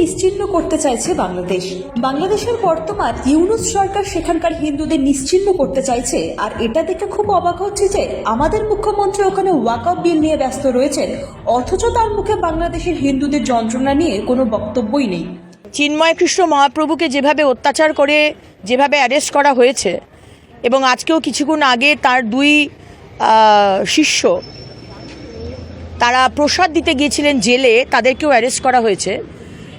নিশ্চিহ্ন করতে চাইছে বাংলাদেশ। বাংলাদেশের বর্তমান ইউনুস সরকার সেখানকার হিন্দুদের নিশ্চিহ্ন করতে চাইছে। আর এটা দেখে খুব অবাক হচ্ছে যে আমাদের মুখ্যমন্ত্রী ওখানে ওয়াকআপ বিল নিয়ে ব্যস্ত রয়েছেন, অথচ তার মুখে বাংলাদেশের হিন্দুদের যন্ত্রণা নিয়ে কোনো বক্তব্যই নেই। চিন্ময় কৃষ্ণ মহাপ্রভুকে যেভাবে অত্যাচার করে, যেভাবে অ্যারেস্ট করা হয়েছে, এবং আজকেও কিছুক্ষণ আগে তার দুই শিষ্য তারা প্রসাদ দিতে গিয়েছিলেন জেলে, তাদেরকেও অ্যারেস্ট করা হয়েছে।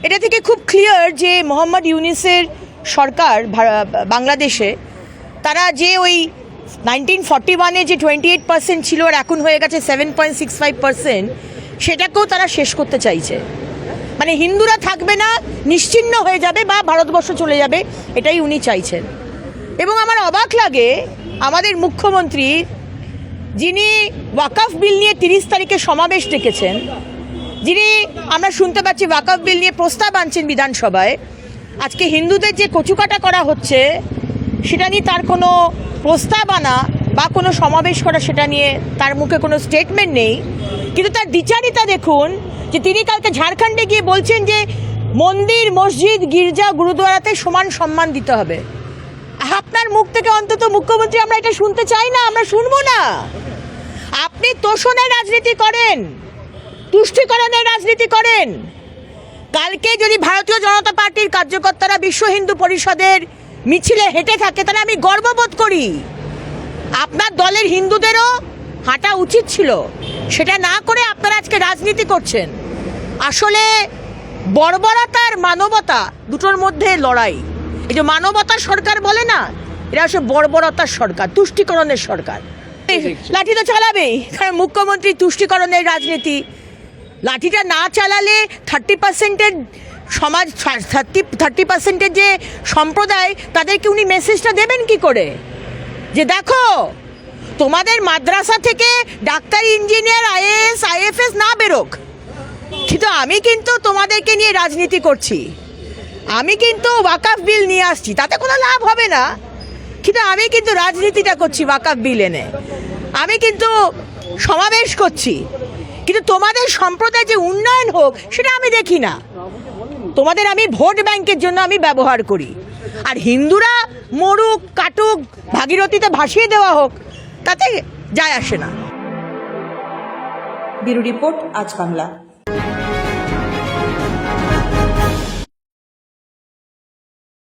এটা থেকে খুব ক্লিয়ার যে মোহাম্মদ ইউনিসের সরকার বাংলাদেশে, তারা যে ওই নাইনটিন ফর্টি ওয়ানে যে টোয়েন্টি এইট পার্সেন্ট ছিল আর এখন হয়ে গেছে seven point six five percent সেটাকেও তারা শেষ করতে চাইছে। মানে হিন্দুরা থাকবে না নিশ্চিহ্ন হয়ে যাবে বা ভারতবর্ষ চলে যাবে, এটাই উনি চাইছেন। এবং আমার অবাক লাগে, আমাদের মুখ্যমন্ত্রী যিনি ওয়াকাফ বিল নিয়ে তিরিশ তারিখে সমাবেশ ডেকেছেন যিনি আমরা শুনতে পাচ্ছি ওয়াকাফ বিল নিয়ে প্রস্তাব আনছেন বিধানসভায়, আজকে হিন্দুদের যে কচুকাটা করা হচ্ছে, সেটা নিয়ে তার কোনো প্রস্তাব আনা বা কোনো সমাবেশ করা সেটা নিয়ে তার মুখে কোনো স্টেটমেন্ট নেই। কিন্তু তার দ্বিচারিতা দেখুন যে তিনি কালকে ঝাড়খণ্ডে গিয়ে বলছেন যে মন্দির, মসজিদ, গির্জা, গুরুদুয়ারাতে সমান সম্মান দিতে হবে। আপনার মুখ থেকে অন্তত মুখ্যমন্ত্রী, আমরা এটা শুনতে চাই না, আমরা শুনব না। আপনি তোষণের রাজনীতি করেন। তুষ্টিকরণের রাজনীতি করেন। কালকে যদি ভারতীয় জনতা পার্টির কার্যকর্তারা বিশ্ব হিন্দু পরিষদের মিছিলে হেঁটে থাকে তাহলে আমি গর্ববোধ করি। আপনার দলের হিন্দুদেরও হাঁটা উচিত ছিল। সেটা না করে আপনারা আজকে রাজনীতি করছেন। আসলে বর্বরতা আর মানবতা দুটোর মধ্যে লড়াই। এই যে মানবতার সরকার বলে না এটা আসলে বর্বরতার সরকার তুষ্টিকরণের সরকার। লাঠি তো চালাবেই কারণ মুখ্যমন্ত্রী তুষ্টিকরণের রাজনীতি লাঠিটা না চালালে থার্টি পার্সেন্টের সমাজ থার্টি থার্টি পার্সেন্টের যে সম্প্রদায়, তাদেরকে উনি মেসেজটা দেবেন কি করে? যে দেখো, তোমাদের মাদ্রাসা থেকে ডাক্তার ইঞ্জিনিয়ার আইএএস আইএফএস না বেরোক। কিন্তু আমি কিন্তু তোমাদেরকে নিয়ে রাজনীতি করছি। আমি কিন্তু ওয়াকাফ বিল নিয়ে আসছি, তাতে কোনো লাভ হবে না। কিন্তু আমি কিন্তু রাজনীতিটা করছি ওয়াকাফ বিল এনে। আমি কিন্তু সমাবেশ করছি। কিন্তু তোমাদের সম্প্রদায় যে উন্নয়ন হোক, সেটা আমি দেখি না। তোমাদের আমি ভোট ব্যাংকের জন্য আমি ব্যবহার করি। আর হিন্দুরা মরুক, কাটুক, ভাগীরথীতে ভাসিয়ে দেওয়া হোক, তাতে যায় আসে না। ব্যুরো রিপোর্ট আজ বাংলা।